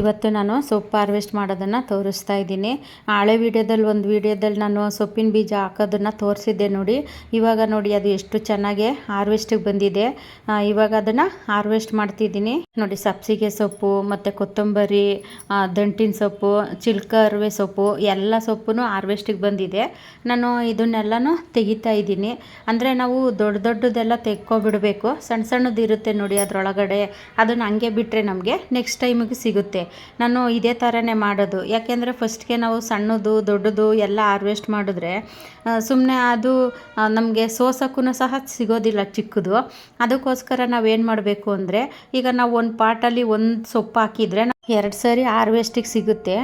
ಇವತ್ತು ನಾನು ಸೊಪ್ಪು ಹಾರ್ವೆಸ್ಟ್ ಮಾಡೋದನ್ನು ತೋರಿಸ್ತಾ ಇದ್ದೀನಿ. ಹಳೆ ವೀಡಿಯೋದಲ್ಲಿ ಒಂದು ವೀಡಿಯೋದಲ್ಲಿ ನಾನು ಸೊಪ್ಪಿನ ಬೀಜ ಹಾಕೋದನ್ನು ತೋರಿಸಿದ್ದೆ ನೋಡಿ. ಇವಾಗ ನೋಡಿ ಅದು ಎಷ್ಟು ಚೆನ್ನಾಗಿ ಹಾರ್ವೆಸ್ಟಿಗೆ ಬಂದಿದೆ. ಇವಾಗ ಅದನ್ನು ಹಾರ್ವೆಸ್ಟ್ ಮಾಡ್ತಿದ್ದೀನಿ. ನೋಡಿ ಸಬ್ಸಿಗೆ ಸೊಪ್ಪು, ಮತ್ತು ಕೊತ್ತಂಬರಿ ದಂಟಿನ ಸೊಪ್ಪು ಚಿಲ್ಕರ್ವೆ ಸೊಪ್ಪು, ಎಲ್ಲ ಸೊಪ್ಪು ಹಾರ್ವೆಸ್ಟಿಗೆ ಬಂದಿದೆ. ನಾನು ಇದನ್ನೆಲ್ಲನೂ ತೆಗಿತಾ ಇದ್ದೀನಿ. ಅಂದರೆ ನಾವು ದೊಡ್ಡ ದೊಡ್ಡದೆಲ್ಲ ತೆಕ್ಕೊಬಿಡಬೇಕು. ಸಣ್ಣ ಸಣ್ಣದು ಇರುತ್ತೆ ನೋಡಿ ಅದರೊಳಗಡೆ. ಅದನ್ನು ಹಂಗೆ ಬಿಟ್ಟರೆ ನಮಗೆ ನೆಕ್ಸ್ಟ್ ಟೈಮಿಗೆ ಸಿಗುತ್ತೆ. ನಾನು ಇದೇ ಥರನೇ ಮಾಡೋದು. ಯಾಕೆಂದರೆ ಫಸ್ಟ್ಗೆ ನಾವು ಸಣ್ಣದು, ದೊಡ್ಡದು ಎಲ್ಲ ಹಾರ್ವೆಸ್ಟ್ ಮಾಡಿದ್ರೆ ಸುಮ್ಮನೆ ಅದು ನಮಗೆ ಸೋಸೋಕ್ಕೂ ಸಹ ಸಿಗೋದಿಲ್ಲ ಚಿಕ್ಕದು. ಅದಕ್ಕೋಸ್ಕರ ನಾವೇನು ಮಾಡಬೇಕು ಅಂದರೆ, ಈಗ ನಾವು ಒಂದು ಪಾಟಲ್ಲಿ ಒಂದು ಸೊಪ್ಪು ಹಾಕಿದರೆ ಎರಡು ಸರಿ ಹಾರ್ವೆಸ್ಟಿಗೆ ಸಿಗುತ್ತೆ.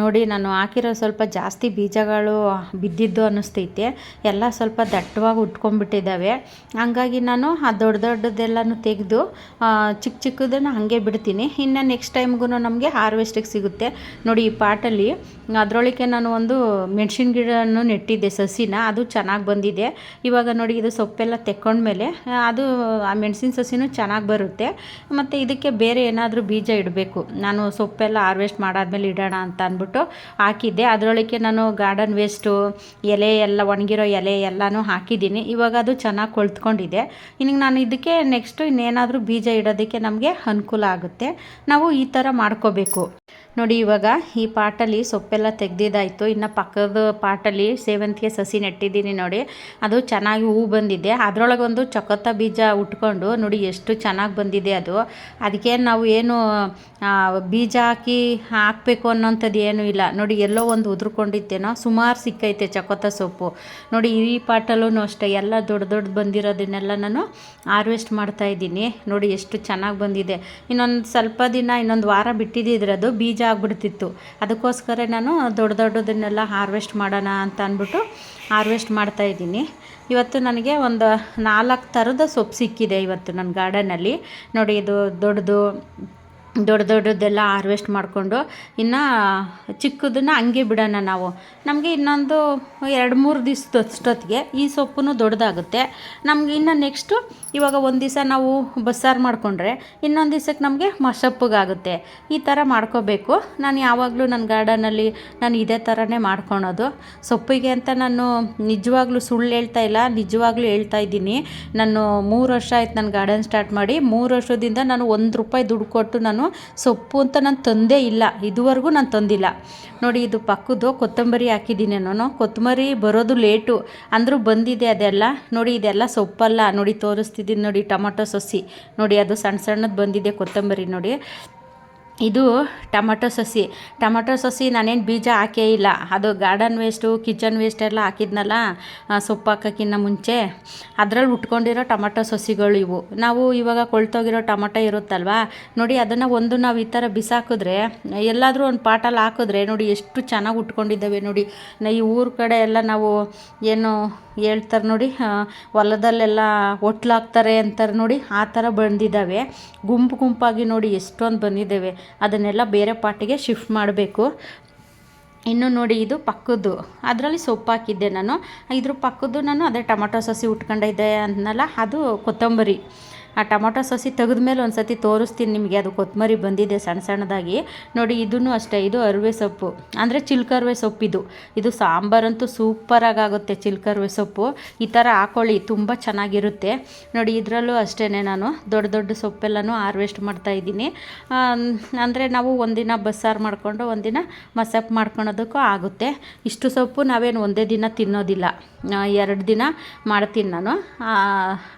ನೋಡಿ, ನಾನು ಹಾಕಿರೋ ಸ್ವಲ್ಪ ಜಾಸ್ತಿ ಬೀಜಗಳು ಬಿದ್ದಿದ್ದು ಅನ್ನಿಸ್ತೈತೆ. ಎಲ್ಲ ಸ್ವಲ್ಪ ದಟ್ಟವಾಗಿ ಉಟ್ಕೊಂಡ್ಬಿಟ್ಟಿದ್ದಾವೆ. ಹಂಗಾಗಿ ನಾನು ಆ ದೊಡ್ಡ ದೊಡ್ಡದೆಲ್ಲನೂ ತೆಗೆದು ಚಿಕ್ಕ ಚಿಕ್ಕದನ್ನು ಹಾಗೆ ಬಿಡ್ತೀನಿ. ಇನ್ನು ನೆಕ್ಸ್ಟ್ ಟೈಮ್ಗೂ ನಮಗೆ ಹಾರ್ವೆಸ್ಟಿಗೆ ಸಿಗುತ್ತೆ. ನೋಡಿ, ಈ ಪಾಟಲ್ಲಿ ಅದರೊಳಗೆ ನಾನು ಒಂದು ಮೆಣಸಿನ ಗಿಡನೂ ನೆಟ್ಟಿದ್ದೆ ಸಸಿನ. ಅದು ಚೆನ್ನಾಗಿ ಬಂದಿದೆ. ಇವಾಗ ನೋಡಿ, ಇದು ಸೊಪ್ಪೆಲ್ಲ ತೆಕ್ಕೊಂಡ್ಮೇಲೆ ಅದು ಆ ಮೆಣಸಿನ ಸಸಿನೂ ಚೆನ್ನಾಗಿ ಬರುತ್ತೆ. ಮತ್ತು ಇದಕ್ಕೆ ಬೇರೆ ಏನಾದರೂ ಬೀಜ ಇಡಬೇಕು. ನಾನು ಸೊಪ್ಪೆಲ್ಲ ಹಾರ್ವೆಸ್ಟ್ ಮಾಡಾದ್ಮೇಲೆ ಇಡೋಣ ಅಂತ ಅಂದ್ಬಿಟ್ಟು ಹಾಕಿದ್ದೆ. ಅದರೊಳಗೆ ನಾನು ಗಾರ್ಡನ್ ವೇಸ್ಟು, ಎಲೆ ಎಲ್ಲ, ಒಣಗಿರೋ ಎಲೆ ಎಲ್ಲನೂ ಹಾಕಿದ್ದೀನಿ. ಇವಾಗ ಅದು ಚೆನ್ನಾಗಿ ಕೊಳ್ತ್ಕೊಂಡಿದೆ. ಇನ್ನು ನಾನು ಇದಕ್ಕೆ ನೆಕ್ಸ್ಟು ಇನ್ನೇನಾದರೂ ಬೀಜ ಇಡೋದಕ್ಕೆ ನಮಗೆ ಅನುಕೂಲ ಆಗುತ್ತೆ. ನಾವು ಈ ಥರ ಮಾಡ್ಕೋಬೇಕು. ನೋಡಿ, ಇವಾಗ ಈ ಪಾಟಲ್ಲಿ ಸೊಪ್ಪೆಲ್ಲ ತೆಗ್ದಿದ್ದಾಯಿತು. ಇನ್ನು ಪಕ್ಕದ ಪಾಟಲ್ಲಿ ಸೇವಂತಿಗೆ ಸಸಿ ನೆಟ್ಟಿದ್ದೀನಿ ನೋಡಿ. ಅದು ಚೆನ್ನಾಗಿ ಹೂ ಬಂದಿದೆ. ಅದರೊಳಗೊಂದು ಚೊಕೊತ್ತ ಬೀಜ ಉಟ್ಕೊಂಡು ನೋಡಿ ಎಷ್ಟು ಚೆನ್ನಾಗಿ ಬಂದಿದೆ ಅದು. ಅದಕ್ಕೆ ನಾವು ಏನು ಬೀಜ ಹಾಕಿ ಹಾಕಬೇಕು ಅನ್ನೋಂಥದ್ದು ಏನೂ ಇಲ್ಲ. ನೋಡಿ, ಎಲ್ಲೋ ಒಂದು ಉದುರ್ಕೊಂಡಿತ್ತೇನೋ ಸುಮಾರು ಸಿಕ್ಕೈತೆ ಚಕೊತ್ತ ಸೊಪ್ಪು. ನೋಡಿ, ಈ ಪಾಟಲ್ಲೂ ಅಷ್ಟೇ. ಎಲ್ಲ ದೊಡ್ಡ ದೊಡ್ಡ ಬಂದಿರೋದನ್ನೆಲ್ಲ ನಾನು ಹಾರ್ವೆಸ್ಟ್ ಮಾಡ್ತಾಯಿದ್ದೀನಿ ನೋಡಿ, ಎಷ್ಟು ಚೆನ್ನಾಗಿ ಬಂದಿದೆ. ಇನ್ನೊಂದು ಸ್ವಲ್ಪ ದಿನ, ಇನ್ನೊಂದು ವಾರ ಬಿಟ್ಟಿದ್ದಿದ್ರೆ ಅದು ಬೀಜ ಆಗ್ಬಿಡ್ತಿತ್ತು. ಅದಕ್ಕೋಸ್ಕರ ನಾನು ದೊಡ್ಡ ದೊಡ್ಡದನ್ನೆಲ್ಲ ಹಾರ್ವೆಸ್ಟ್ ಮಾಡೋಣ ಅಂತ ಅಂದ್ಬಿಟ್ಟು ಹಾರ್ವೆಸ್ಟ್ ಮಾಡ್ತಾ ಇದ್ದೀನಿ. ಇವತ್ತು ನನಗೆ ಒಂದು ನಾಲ್ಕು ಥರದ ಸೊಪ್ಪು ಸಿಕ್ಕಿದೆ ಇವತ್ತು ನನ್ನ ಗಾರ್ಡನಲ್ಲಿ ನೋಡಿ ಇದು ದೊಡ್ಡದು ದೊಡ್ಡ ದೊಡ್ಡದೆಲ್ಲ ಹಾರ್ವೆಸ್ಟ್ ಮಾಡಿಕೊಂಡು ಇನ್ನು ಚಿಕ್ಕದನ್ನು ಹಂಗೆ ಬಿಡೋಣ ನಾವು. ನಮಗೆ ಇನ್ನೊಂದು ಎರಡು ಮೂರು ದಿವಸದಷ್ಟೊತ್ತಿಗೆ ಈ ಸೊಪ್ಪು ದೊಡ್ಡದಾಗುತ್ತೆ. ನಮ್ಗೆ ಇನ್ನು ನೆಕ್ಸ್ಟು ಇವಾಗ ಒಂದು ದಿವಸ ನಾವು ಬಸ್ಸಾರು ಮಾಡಿಕೊಂಡ್ರೆ ಇನ್ನೊಂದು ದಿವ್ಸಕ್ಕೆ ನಮಗೆ ಮಸಪ್ಪಗಾಗುತ್ತೆ ಈ ಥರ ಮಾಡ್ಕೋಬೇಕು. ನಾನು ಯಾವಾಗಲೂ ನನ್ನ ಗಾರ್ಡನಲ್ಲಿ ನಾನು ಇದೇ ಥರನೇ ಮಾಡ್ಕೊಳೋದು. ಸೊಪ್ಪಿಗೆ ಅಂತ ನಾನು ನಿಜವಾಗ್ಲೂ ಸುಳ್ಳು ಹೇಳ್ತಾ ಇಲ್ಲ, ನಿಜವಾಗ್ಲೂ ಹೇಳ್ತಾ ಇದ್ದೀನಿ. ನಾನು ಮೂರು ವರ್ಷ ಆಯ್ತು ನಾನು ಗಾರ್ಡನ್ ಸ್ಟಾರ್ಟ್ ಮಾಡಿ, ಮೂರು ವರ್ಷದಿಂದ ನಾನು ಒಂದು ರೂಪಾಯಿ ದುಡ್ಡು ಕೊಟ್ಟು ನಾನು ಸೊಪ್ಪು ಅಂತ ನಾನು ತಂದೇ ಇಲ್ಲ, ಇದುವರೆಗೂ ನಾನು ತಂದಿಲ್ಲ. ನೋಡಿ, ಇದು ಪಕ್ಕದ್ದು ಕೊತ್ತಂಬರಿ ಹಾಕಿದ್ದೀನಿ ನಾನು. ಕೊತ್ತಂಬರಿ ಬರೋದು ಲೇಟು, ಅಂದರೂ ಬಂದಿದೆ ಅದೆಲ್ಲ. ನೋಡಿ, ಇದೆಲ್ಲ ಸೊಪ್ಪಲ್ಲ. ನೋಡಿ, ತೋರಿಸ್ತಿದ್ದೀನಿ ನೋಡಿ, ಟೊಮೊಟೊ ಸಸಿ. ನೋಡಿ, ಅದು ಸಣ್ಣ ಸಣ್ಣದು ಬಂದಿದೆ ಕೊತ್ತಂಬರಿ ನೋಡಿ. ಇದು ಟೊಮಟೊ ಸಸಿ. ಟೊಮಟೊ ಸಸಿ ನಾನೇನು ಬೀಜ ಹಾಕೇ ಇಲ್ಲ. ಅದು ಗಾರ್ಡನ್ ವೇಸ್ಟು, ಕಿಚನ್ ವೇಸ್ಟ್ ಎಲ್ಲ ಹಾಕಿದ್ನಲ್ಲ ಸೊಪ್ಪು ಹಾಕೋಕ್ಕಿಂತ ಮುಂಚೆ. ಅದರಲ್ಲಿ ಉಟ್ಕೊಂಡಿರೋ ಟೊಮಟೊ ಸಸಿಗಳು ಇವು. ನಾವು ಇವಾಗ ಕೊಳ್ತೋಗಿರೋ ಟೊಮಟೊ ಇರುತ್ತಲ್ವಾ, ನೋಡಿ ಅದನ್ನು ಒಂದು ನಾವು ಈ ಥರ ಬಿಸಾಕಿದ್ರೆ, ಎಲ್ಲಾದರೂ ಒಂದು ಪಾಟಲ್ಲಿ ಹಾಕಿದ್ರೆ, ನೋಡಿ ಎಷ್ಟು ಚೆನ್ನಾಗಿ ಉಟ್ಕೊಂಡಿದ್ದಾವೆ ನೋಡಿ. ಈ ಊರ ಕಡೆ ಎಲ್ಲ ನಾವು ಏನು ಹೇಳ್ತಾರೆ ನೋಡಿ ಹೊಲದಲ್ಲೆಲ್ಲ ಒಟ್ಲಾಗ್ತಾರೆ ಅಂತಾರೆ ನೋಡಿ, ಆ ಥರ ಬಂದಿದ್ದಾವೆ. ಗುಂಪು ಗುಂಪಾಗಿ ನೋಡಿ ಎಷ್ಟೊಂದು ಬಂದಿದ್ದಾವೆ. ಅದನ್ನೆಲ್ಲ ಬೇರೆ ಪಾಟಿಗೆ ಶಿಫ್ಟ್ ಮಾಡಬೇಕು. ಇನ್ನು ನೋಡಿ ಇದು ಪಕ್ಕದ್ದು. ಅದರಲ್ಲಿ ಸೊಪ್ಪು ಹಾಕಿದ್ದೆ ನಾನು. ಇದ್ರ ಪಕ್ಕದ್ದು ನಾನು ಅದೇ ಟೊಮೊಟೊ ಸಸಿ ಉಟ್ಕೊಂಡಿದ್ದೆ ಅಂದ್ನಲ್ಲ ಅದು ಕೊತ್ತಂಬರಿ. ಆ ಟೊಮೊಟೊ ಸಸಿ ತೆಗೆದ್ಮೇಲೆ ಒಂದು ಸತಿ ತೋರಿಸ್ತೀನಿ ನಿಮಗೆ. ಅದು ಕೊತ್ತಂಬರಿ ಬಂದಿದೆ ಸಣ್ಣ ಸಣ್ಣದಾಗಿ. ನೋಡಿ, ಇದನ್ನು ಅಷ್ಟೇ, ಇದು ಅರಿವೆ ಸೊಪ್ಪು. ಅಂದರೆ ಚಿಲ್ಕರ್ವೆ ಸೊಪ್ಪಿದು ಇದು. ಸಾಂಬಾರಂತೂ ಸೂಪರಾಗಿ ಆಗುತ್ತೆ ಚಿಲ್ಕರ್ವೆ ಸೊಪ್ಪು. ಈ ಥರ ಹಾಕೊಳ್ಳಿ, ತುಂಬ ಚೆನ್ನಾಗಿರುತ್ತೆ. ನೋಡಿ, ಇದರಲ್ಲೂ ಅಷ್ಟೇ ನಾನು ದೊಡ್ಡ ದೊಡ್ಡ ಸೊಪ್ಪೆಲ್ಲನೂ ಹಾರ್ವೆಸ್ಟ್ ಮಾಡ್ತಾ ಇದ್ದೀನಿ. ಅಂದರೆ ನಾವು ಒಂದಿನ ಬಸ್ಸಾರು ಮಾಡಿಕೊಂಡು ಒಂದಿನ ಮಸಪ್ ಮಾಡ್ಕೊಳೋದಕ್ಕೂ ಆಗುತ್ತೆ. ಇಷ್ಟು ಸೊಪ್ಪು ನಾವೇನು ಒಂದೇ ದಿನ ತಿನ್ನೋದಿಲ್ಲ. ಎರಡು ದಿನ ಮಾಡ್ತೀನಿ ನಾನು.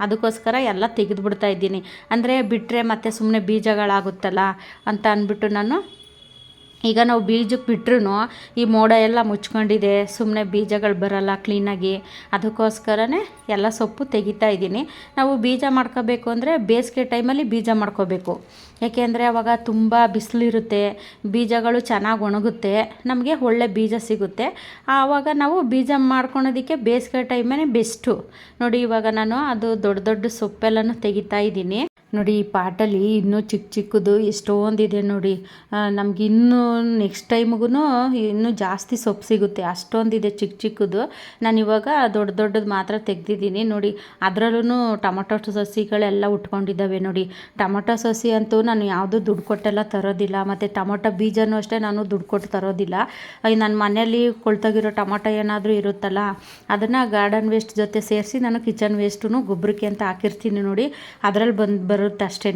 ಅದಕ್ಕೋಸ್ಕರ ಎಲ್ಲ ತೆಗೆದುಬಿಡ್ತಾ ಇದ್ದೀನಿ. ಅಂದರೆ ಬಿಟ್ಟರೆ ಮತ್ತೆ ಸುಮ್ಮನೆ ಬೀಜಗಳಾಗುತ್ತಲ್ಲ ಅಂತ ಅಂದ್ಬಿಟ್ಟು ನಾನು ಈಗ ನಾವು ಬೀಜಕ್ಕೆ ಬಿಟ್ರೂ ಈ ಮೋಡ ಎಲ್ಲ ಮುಚ್ಕೊಂಡಿದೆ ಸುಮ್ಮನೆ ಬೀಜಗಳು ಬರಲ್ಲ ಕ್ಲೀನಾಗಿ ಅದಕ್ಕೋಸ್ಕರನೇ ಎಲ್ಲ ಸೊಪ್ಪು ತೆಗಿತಾ ಇದ್ದೀನಿ. ನಾವು ಬೀಜ ಮಾಡ್ಕೋಬೇಕು ಅಂದರೆ ಬೇಸಿಗೆ ಟೈಮಲ್ಲಿ ಬೀಜ ಮಾಡ್ಕೋಬೇಕು. ಏಕೆಂದರೆ ಅವಾಗ ತುಂಬ ಬಿಸಿಲಿರುತ್ತೆ, ಬೀಜಗಳು ಚೆನ್ನಾಗಿ ಒಣಗುತ್ತೆ, ನಮಗೆ ಒಳ್ಳೆ ಬೀಜ ಸಿಗುತ್ತೆ. ಆವಾಗ ನಾವು ಬೀಜ ಮಾಡ್ಕೊಳೋದಕ್ಕೆ ಬೇಸಿಗೆ ಟೈಮೇ ಬೆಸ್ಟು ನೋಡಿ ಇವಾಗ ನಾನು ಅದು ದೊಡ್ಡ ದೊಡ್ಡ ಸೊಪ್ಪೆಲ್ಲನೂ ತೆಗಿತಾ ಇದ್ದೀನಿ. ನೋಡಿ, ಈ ಪಾಟಲ್ಲಿ ಇನ್ನೂ ಚಿಕ್ಕ ಚಿಕ್ಕದು ಎಷ್ಟೊಂದಿದೆ ನೋಡಿ. ನಮ್ಗೆ ಇನ್ನೂ ನೆಕ್ಸ್ಟ್ ಟೈಮ್ಗೂ ಇನ್ನೂ ಜಾಸ್ತಿ ಸೊಪ್ಪು ಸಿಗುತ್ತೆ. ಅಷ್ಟೊಂದಿದೆ ಚಿಕ್ಕ ಚಿಕ್ಕದು. ನಾನು ಇವಾಗ ದೊಡ್ಡ ದೊಡ್ಡದು ಮಾತ್ರ ತೆಗ್ದಿದ್ದೀನಿ. ನೋಡಿ ಅದರಲ್ಲೂ ಟೊಮೊಟೊ ಸಸಿಗಳೆಲ್ಲ ಉಟ್ಕೊಂಡಿದ್ದಾವೆ ನೋಡಿ. ಟೊಮೊಟೊ ಸಸಿ ಅಂತೂ ನಾನು ಯಾವುದೂ ದುಡ್ಡು ಕೊಟ್ಟೆಲ್ಲ ತರೋದಿಲ್ಲ. ಮತ್ತು ಟೊಮೊಟೊ ಬೀಜನೂ ಅಷ್ಟೇ ನಾನು ದುಡ್ಡು ಕೊಟ್ಟು ತರೋದಿಲ್ಲ. ನನ್ನ ಮನೆಯಲ್ಲಿ ಕೊಳ್ತಾಗಿರೋ ಟೊಮೊಟೊ ಏನಾದರೂ ಇರುತ್ತಲ್ಲ, ಅದನ್ನು ಗಾರ್ಡನ್ ವೇಸ್ಟ್ ಜೊತೆ ಸೇರಿಸಿ ನಾನು ಕಿಚನ್ ವೇಸ್ಟು ಗೊಬ್ಬರಕ್ಕೆ ಅಂತ ಹಾಕಿರ್ತೀನಿ ನೋಡಿ. ಅದರಲ್ಲಿ ಬಂದು ಬರುತ್ತೆ ಅಷ್ಟೇ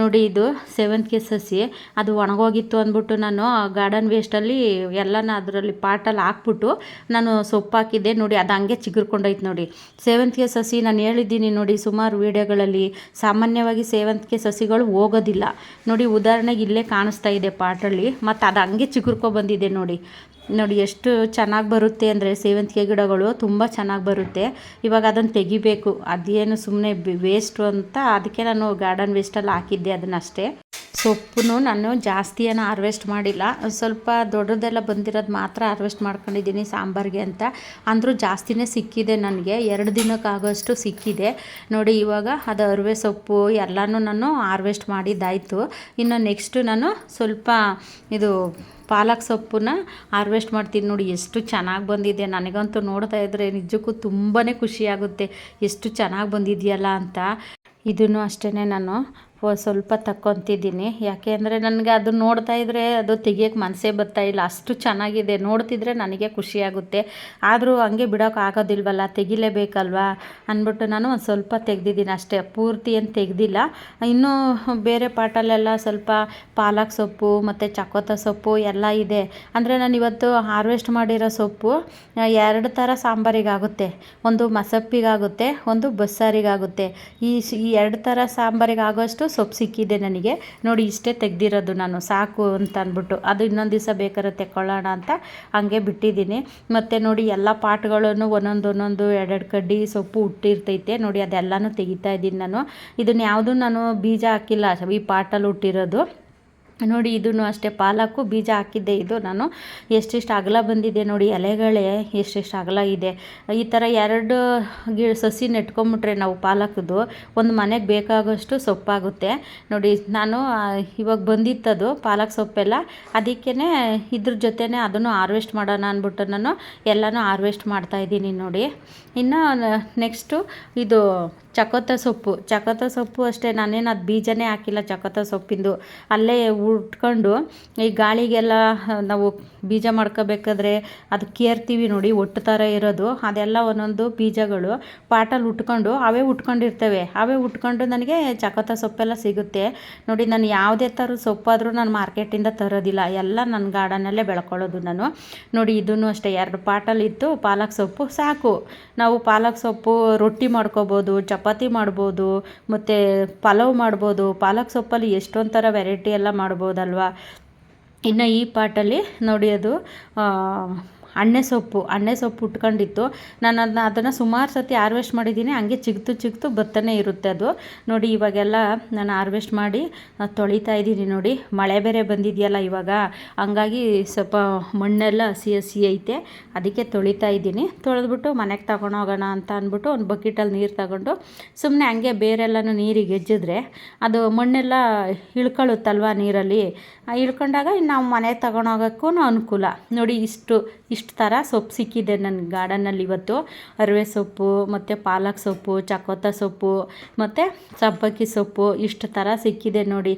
ನೋಡಿ ಇದು ಸೇವಂತಿಗೆ ಸಸಿ. ಅದು ಒಣಗೋಗಿತ್ತು ಅಂದ್ಬಿಟ್ಟು ನಾನು ಗಾರ್ಡನ್ ವೇಸ್ಟಲ್ಲಿ ಎಲ್ಲನ ಅದರಲ್ಲಿ ಪಾಟಲ್ಲಿ ಹಾಕ್ಬಿಟ್ಟು ನಾನು ಸೊಪ್ಪು ಹಾಕಿದ್ದೆ. ನೋಡಿ ಅದು ಹಂಗೆ ಚಿಗುರ್ಕೊಂಡೋಯ್ತು ನೋಡಿ. ಸೇವಂತಿಗೆ ಸಸಿ ನಾನು ಹೇಳಿದ್ದೀನಿ ನೋಡಿ ಸುಮಾರು ವೀಡಿಯೋಗಳಲ್ಲಿ. ಸಾಮಾನ್ಯವಾಗಿ ಸೇವಂತಿಗೆ ಸಸಿಗಳು ಹೋಗೋದಿಲ್ಲ. ನೋಡಿ ಉದಾಹರಣೆಗೆ ಇಲ್ಲೇ ಕಾಣಿಸ್ತಾ ಇದೆ ಪಾಟಲ್ಲಿ. ಮತ್ತು ಅದು ಹಂಗೆ ಚಿಗುರ್ಕೊ ಬಂದಿದೆ ನೋಡಿ. ನೋಡಿ, ಎಷ್ಟು ಚೆನ್ನಾಗಿ ಬರುತ್ತೆ ಅಂದರೆ ಸೇವಂತಿಗೆ ಗಿಡಗಳು ತುಂಬ ಚೆನ್ನಾಗಿ ಬರುತ್ತೆ. ಇವಾಗ ಅದನ್ನು ತೆಗಿಬೇಕು. ಅದೇನು ಸುಮ್ಮನೆ ವೇಸ್ಟು ಅಂತ, ಅದಕ್ಕೆ ನಾನು ಗಾರ್ಡನ್ ವೇಸ್ಟಲ್ಲಿ ಹಾಕಿದ್ದೆ ಅದನ್ನಷ್ಟೇ. ಸೊಪ್ಪು ನಾನು ಜಾಸ್ತಿ ಏನು ಹಾರ್ವೆಸ್ಟ್ ಮಾಡಿಲ್ಲ. ಸ್ವಲ್ಪ ದೊಡ್ಡದೆಲ್ಲ ಬಂದಿರೋದು ಮಾತ್ರ ಹಾರ್ವೆಸ್ಟ್ ಮಾಡ್ಕೊಂಡಿದ್ದೀನಿ ಸಾಂಬಾರಿಗೆ ಅಂತ. ಅಂದರೂ ಜಾಸ್ತಿನೇ ಸಿಕ್ಕಿದೆ ನನಗೆ. ಎರಡು ದಿನಕ್ಕಾಗೋಷ್ಟು ಸಿಕ್ಕಿದೆ. ನೋಡಿ, ಇವಾಗ ಅದು ಅರಿವೆ ಸೊಪ್ಪು ಎಲ್ಲನೂ ನಾನು ಹಾರ್ವೆಸ್ಟ್ ಮಾಡಿದ್ದಾಯಿತು. ಇನ್ನು ನೆಕ್ಸ್ಟು ನಾನು ಸ್ವಲ್ಪ ಇದು ಪಾಲಕ್ ಸೊಪ್ಪನ್ನ ಹಾರ್ವೆಸ್ಟ್ ಮಾಡ್ತೀನಿ ನೋಡಿ. ಎಷ್ಟು ಚೆನ್ನಾಗಿ ಬಂದಿದೆ. ನನಗಂತೂ ನೋಡ್ತಾ ಇದ್ದರೆ ನಿಜಕ್ಕೂ ತುಂಬಾ ಖುಷಿಯಾಗುತ್ತೆ. ಎಷ್ಟು ಚೆನ್ನಾಗಿ ಬಂದಿದೆಯಲ್ಲ ಅಂತ. ಇದನ್ನು ಅಷ್ಟೇ ನಾನು ಸ್ವಲ್ಪ ತಕ್ಕೊತಿದ್ದೀನಿ. ಯಾಕೆ ಅಂದರೆ ನನಗೆ ಅದು ನೋಡ್ತಾ ಇದ್ದರೆ ಅದು ತೆಗಿಯೋಕ್ಕೆ ಮನಸ್ಸೇ ಇಲ್ಲ. ಅಷ್ಟು ಚೆನ್ನಾಗಿದೆ. ನೋಡ್ತಿದ್ರೆ ನನಗೆ ಖುಷಿಯಾಗುತ್ತೆ ಆದರೂ ಹಂಗೆ ಬಿಡೋಕೆ ಆಗೋದಿಲ್ವಲ್ಲ? ತೆಗಿಲೇಬೇಕಲ್ವಾ? ಅಂದ್ಬಿಟ್ಟು ನಾನು ಒಂದು ಸ್ವಲ್ಪ ತೆಗ್ದಿದ್ದೀನಿ ಅಷ್ಟೇ. ಪೂರ್ತಿ ಏನು ತೆಗೆದಿಲ್ಲ. ಇನ್ನೂ ಬೇರೆ ಪಾಟಲ್ಲೆಲ್ಲ ಸ್ವಲ್ಪ ಪಾಲಕ್ ಸೊಪ್ಪು, ಮತ್ತು ಚಕೋತ ಸೊಪ್ಪು ಎಲ್ಲ ಇದೆ. ಅಂದರೆ ನಾನು ಇವತ್ತು ಹಾರ್ವೆಸ್ಟ್ ಮಾಡಿರೋ ಸೊಪ್ಪು, ಎರಡು ಥರ ಸಾಂಬಾರಿಗಾಗುತ್ತೆ. ಒಂದು ಮಸಪ್ಪಿಗಾಗುತ್ತೆ, ಒಂದು ಬಸ್ಸಾರಿಗಾಗುತ್ತೆ. ಈ ಈ ಎರಡು ಥರ ಸಾಂಬಾರಿಗಾಗೋಷ್ಟು ಸೊಪ್ಪು ಸಿಕ್ಕಿದೆ ನನಗೆ. ನೋಡಿ, ಇಷ್ಟೇ ತೆಗ್ದಿರೋದು ನಾನು. ಸಾಕು ಅಂತ ಅಂದ್ಬಿಟ್ಟು. ಅದು ಇನ್ನೊಂದು ದಿವಸ ಬೇಕಾದ್ರೆ ತೆಕ್ಕೊಳ್ಳೋಣ ಅಂತ ಹಂಗೆ ಬಿಟ್ಟಿದ್ದೀನಿ. ಮತ್ತು ನೋಡಿ, ಎಲ್ಲ ಪಾಟ್ಗಳನ್ನು ಒಂದೊಂದು ಒಂದೊಂದು ಎರಡೆರಡು ಕಡ್ಡಿ ಸೊಪ್ಪು ಹುಟ್ಟಿರ್ತೈತೆ. ನೋಡಿ, ಅದೆಲ್ಲನೂ ತೆಗಿತಾ ಇದ್ದೀನಿ ನಾನು. ಇದನ್ನು ಯಾವುದೂ ನಾನು ಬೀಜ ಹಾಕಿಲ್ಲ. ಈ ಪಾಟಲ್ಲಿ ಹುಟ್ಟಿರೋದು. ನೋಡಿ, ಇದನ್ನು ಅಷ್ಟೇ ಪಾಲಕ್ಕು, ಬೀಜ ಹಾಕಿದ್ದೆ ಇದು ನಾನು. ಎಷ್ಟೆಷ್ಟು ಅಗಲ ಬಂದಿದೆ ನೋಡಿ, ಎಲೆಗಳೇ ಎಷ್ಟೆಷ್ಟು ಅಗಲ ಇದೆ. ಈ ಥರ ಎರಡು ಗಿ, ಸಸಿ ನೆಟ್ಕೊಂಬಿಟ್ರೆ ನಾವು ಪಾಲಕ್ದು ಒಂದು ಮನೆಗೆ ಬೇಕಾಗೋಷ್ಟು ಸೊಪ್ಪಾಗುತ್ತೆ. ನೋಡಿ, ನಾನು ಇವಾಗ ಬಂದಿತ್ತದು ಪಾಲಕ್ ಸೊಪ್ಪೆಲ್ಲ. ಅದಕ್ಕೇ ಇದ್ರ ಜೊತೆನೇ ಅದನ್ನು ಹಾರ್ವೆಸ್ಟ್ ಮಾಡೋಣ ಅಂದ್ಬಿಟ್ಟು ನಾನು ಎಲ್ಲನೂ ಹಾರ್ವೆಸ್ಟ್ ಮಾಡ್ತಾಯಿದ್ದೀನಿ ನೋಡಿ. ಇನ್ನು ನೆಕ್ಸ್ಟು ಇದು ಚಕೋತ ಸೊಪ್ಪು. ಚಕೋತ ಸೊಪ್ಪು ಅಷ್ಟೇ, ನಾನೇನು ಅದು ಬೀಜನೇ ಹಾಕಿಲ್ಲ ಚಕೋತ ಸೊಪ್ಪಿಂದು. ಅಲ್ಲೇ ಉಟ್ಕೊಂಡು ಈ ಗಾಳಿಗೆಲ್ಲ ನಾವು ಬೀಜ ಮಾಡ್ಕೋಬೇಕಾದ್ರೆ ಅದು ಕೇರ್ತೀವಿ ನೋಡಿ, ಒಟ್ಟು ಥರ ಇರೋದು. ಅದೆಲ್ಲ ಒಂದೊಂದು ಬೀಜಗಳು ಪಾಟಲ್ಲಿ ಉಟ್ಕೊಂಡು ಅವೇ ಉಟ್ಕೊಂಡಿರ್ತವೆ. ಅವೇ ಉಟ್ಕೊಂಡು ನನಗೆ ಚಕೋತ ಸೊಪ್ಪೆಲ್ಲ ಸಿಗುತ್ತೆ. ನೋಡಿ, ನಾನು ಯಾವುದೇ ಥರ ಸೊಪ್ಪಾದರೂ ನಾನು ಮಾರ್ಕೆಟಿಂದ ತರೋದಿಲ್ಲ. ಎಲ್ಲ ನನ್ನ ಗಾರ್ಡನಲ್ಲೇ ಬೆಳ್ಕೊಳ್ಳೋದು ನಾನು. ನೋಡಿ ಇದನ್ನು ಅಷ್ಟೇ, ಎರಡು ಪಾಟಲ್ಲಿ ಇತ್ತು ಪಾಲಕ್ ಸೊಪ್ಪು ಸಾಕು. ನಾವು ಪಾಲಕ್ ಸೊಪ್ಪು ರೊಟ್ಟಿ ಮಾಡ್ಕೋಬೋದು ಚಪಾತಿ ಮಾಡ್ಬೋದು, ಮತ್ತು ಪಲಾವ್ ಮಾಡ್ಬೋದು, ಪಾಲಕ್ ಸೊಪ್ಪಲ್ಲಿ ಎಷ್ಟೊಂದು ಥರ ವೆರೈಟಿ ಎಲ್ಲ ಮಾಡ್ಬೋದಲ್ವಾ? ಇನ್ನು ಈ ಪಾಟಲ್ಲಿ ನೋಡಿ ಅದು ಅಣ್ಣೆ ಸೊಪ್ಪು ಅಣ್ಣೆ ಸೊಪ್ಪು ಉಟ್ಕೊಂಡಿತ್ತು. ನಾನು ಅದನ್ನ, ಅದನ್ನು ಸುಮಾರು ಸತಿ ಹಾರ್ವೆಸ್ಟ್ ಮಾಡಿದ್ದೀನಿ ಹಂಗೆ ಚಿಗ್ತು ಚಿಗ್ತು ಬರ್ತಾನೆ ಇರುತ್ತೆ ಅದು. ನೋಡಿ, ಇವಾಗೆಲ್ಲ ನಾನು ಹಾರ್ವೆಸ್ಟ್ ಮಾಡಿ ತೊಳಿತಾ ಇದ್ದೀನಿ ನೋಡಿ. ಮಳೆ ಬೇರೆ ಬಂದಿದೆಯಲ್ಲ ಇವಾಗ. ಹಂಗಾಗಿ ಸ್ವಲ್ಪ ಮಣ್ಣೆಲ್ಲ ಹಸಿ ಹಸಿ ಐತೆ. ಅದಕ್ಕೆ ತೊಳಿತಾ ಇದ್ದೀನಿ. ತೊಳೆದ್ಬಿಟ್ಟು ಮನೆಗೆ ತಗೊಂಡೋಗೋಣ ಅಂತ ಅಂದ್ಬಿಟ್ಟು ಒಂದು ಬಕೆಟಲ್ಲಿ ನೀರು ತಗೊಂಡು ಸುಮ್ಮನೆ ಹಂಗೆ ಬೇರೆಲ್ಲನೂ ನೀರಿಗೆ ಎಜ್ಜಿದ್ರೆ ಅದು ಮಣ್ಣೆಲ್ಲ ಇಳ್ಕೊಳ್ಳುತ್ತಲ್ವ ನೀರಲ್ಲಿ? ಇಳ್ಕೊಂಡಾಗ ನಾವು ಮನೆಗೆ ತಗೊಂಡೋಗೋಕ್ಕೂ ಅನುಕೂಲ. ನೋಡಿ, ಇಷ್ಟು ಇಷ್ಟು ಥರ ಸೊಪ್ಪು ಸಿಕ್ಕಿದೆ ನನ್ನ ಗಾರ್ಡನಲ್ಲಿ ಇವತ್ತು. ಅರಿವೆ ಸೊಪ್ಪು, ಮತ್ತು ಪಾಲಕ್ ಸೊಪ್ಪು ಚಕೋತ ಸೊಪ್ಪು, ಮತ್ತು ಸಬ್ಬಕ್ಕಿ ಸೊಪ್ಪು ಇಷ್ಟು ಥರ ಸಿಕ್ಕಿದೆ ನೋಡಿ.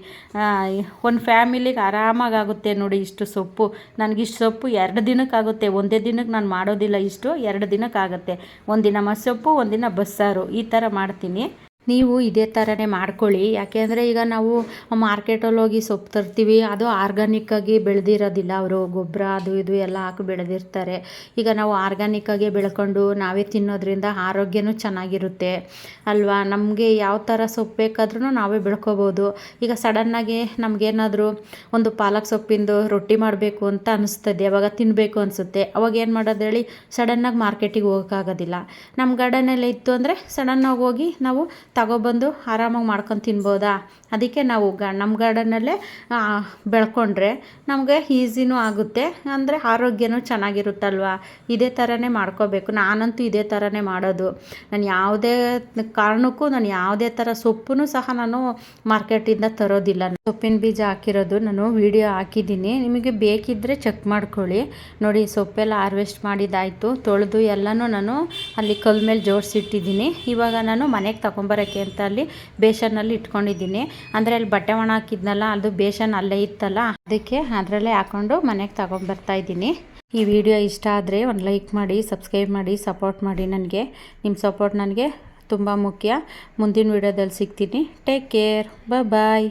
ಒಂದು ಫ್ಯಾಮಿಲಿಗೆ ಆರಾಮಾಗುತ್ತೆ ನೋಡಿ ಇಷ್ಟು ಸೊಪ್ಪು. ನನಗಿಷ್ಟು ಸೊಪ್ಪು ಎರಡು ದಿನಕ್ಕಾಗುತ್ತೆ. ಒಂದೇ ದಿನಕ್ಕೆ ನಾನು ಮಾಡೋದಿಲ್ಲ ಇಷ್ಟು, ಎರಡು ದಿನಕ್ಕಾಗುತ್ತೆ. ಒಂದಿನ ಮಸೊಪ್ಪು ಒಂದಿನ ಬಸ್ಸಾರು. ಈ ಥರ ಮಾಡ್ತೀನಿ. ನೀವು ಇದೇ ಥರನೇ ಮಾಡ್ಕೊಳ್ಳಿ. ಯಾಕೆಂದರೆ ಈಗ ನಾವು ಮಾರ್ಕೆಟಲ್ಲಿ ಹೋಗಿ ಸೊಪ್ಪು ತರ್ತೀವಿ, ಅದು ಆರ್ಗಾನಿಕ್ಕಾಗಿ ಬೆಳೆದಿರೋದಿಲ್ಲ ಅವರು. ಗೊಬ್ಬರ ಅದು ಇದು ಎಲ್ಲ ಹಾಕಿ ಬೆಳೆದಿರ್ತಾರೆ. ಈಗ ನಾವು ಆರ್ಗಾನಿಕ್ಕಾಗಿ ಬೆಳ್ಕೊಂಡು ನಾವೇ ತಿನ್ನೋದ್ರಿಂದ ಆರೋಗ್ಯನೂ ಚೆನ್ನಾಗಿರುತ್ತೆ ಅಲ್ವಾ? ನಮಗೆ ಯಾವ ಥರ ಸೊಪ್ಪು ಬೇಕಾದ್ರೂ ನಾವೇ ಬೆಳ್ಕೋಬೋದು. ಈಗ ಸಡನ್ನಾಗಿ ನಮಗೇನಾದರೂ ಒಂದು ಪಾಲಕ್ ಸೊಪ್ಪಿಂದು ರೊಟ್ಟಿ ಮಾಡಬೇಕು ಅಂತ ಅನಿಸ್ತದೆ, ಅವಾಗ ತಿನ್ನಬೇಕು ಅನಿಸುತ್ತೆ. ಅವಾಗ ಏನು ಮಾಡೋದು ಹೇಳಿ ಸಡನ್ನಾಗಿ ಮಾರ್ಕೆಟಿಗೆ ಹೋಗೋಕ್ಕಾಗೋದಿಲ್ಲ. ನಮ್ಮ ಗಾರ್ಡನಲ್ಲಿ ಇತ್ತು ಅಂದರೆ ಸಡನ್ನಾಗಿ ಹೋಗಿ ನಾವು ತಗೊಬಂದು ಆರಾಮಾಗಿ ಮಾಡ್ಕೊಂಡು ತಿನ್ಬೋದಾ? ಅದಕ್ಕೆ ನಾವು ಗ ನಮ್ಮ ಗಾರ್ಡನಲ್ಲೇ ಬೆಳ್ಕೊಂಡ್ರೆ ನಮಗೆ ಈಸಿನೂ ಆಗುತ್ತೆ, ಅಂದರೆ ಆರೋಗ್ಯನೂ ಚೆನ್ನಾಗಿರುತ್ತಲ್ವ? ಇದೇ ಥರನೇ ಮಾಡ್ಕೋಬೇಕು. ನಾನಂತೂ ಇದೇ ಥರನೇ ಮಾಡೋದು. ನಾನು ಯಾವುದೇ ಕಾರಣಕ್ಕೂ, ನಾನು ಯಾವುದೇ ಥರ ಸೊಪ್ಪು ಸಹ ನಾನು ಮಾರ್ಕೆಟಿಂದ ತರೋದಿಲ್ಲ. ಸೊಪ್ಪಿನ ಬೀಜ ಹಾಕಿರೋದು ನಾನು ವಿಡಿಯೋ ಹಾಕಿದ್ದೀನಿ. ನಿಮಗೆ ಬೇಕಿದ್ದರೆ ಚೆಕ್ ಮಾಡ್ಕೊಳ್ಳಿ. ನೋಡಿ, ಸೊಪ್ಪೆಲ್ಲ ಹಾರ್ವೆಸ್ಟ್ ಮಾಡಿದ್ದಾಯಿತು. ತೊಳೆದು ಎಲ್ಲನೂ ನಾನು ಅಲ್ಲಿ ಕಲ್ ಮೇಲೆ ಜೋಡಿಸಿಟ್ಟಿದ್ದೀನಿ. ಇವಾಗ ನಾನು ಮನೆಗೆ ಅಂತ ಅಲ್ಲಿ ಬೇಷನ್ನಲ್ಲಿ ಇಟ್ಕೊಂಡಿದ್ದೀನಿ. ಅಂದರೆ ಅಲ್ಲಿ ಬಟ್ಟೆ ಒಣ ಹಾಕಿದ್ನಲ್ಲ, ಅದು ಬೇಷನ್ ಅಲ್ಲೇ ಇತ್ತಲ್ಲ, ಅದಕ್ಕೆ ಅದರಲ್ಲೇ ಹಾಕೊಂಡು ಮನೆಗೆ ತಗೊಂಬರ್ತಾ ಇದ್ದೀನಿ. ಈ ವಿಡಿಯೋ ಇಷ್ಟ ಆದರೆ ಒಂದು ಲೈಕ್ ಮಾಡಿ, ಸಬ್ಸ್ಕ್ರೈಬ್ ಮಾಡಿ, ಸಪೋರ್ಟ್ ಮಾಡಿ ನನಗೆ. ನಿಮ್ಮ ಸಪೋರ್ಟ್ ನನಗೆ ತುಂಬ ಮುಖ್ಯ. ಮುಂದಿನ ವಿಡಿಯೋದಲ್ಲಿ ಸಿಗ್ತೀನಿ. Take care bye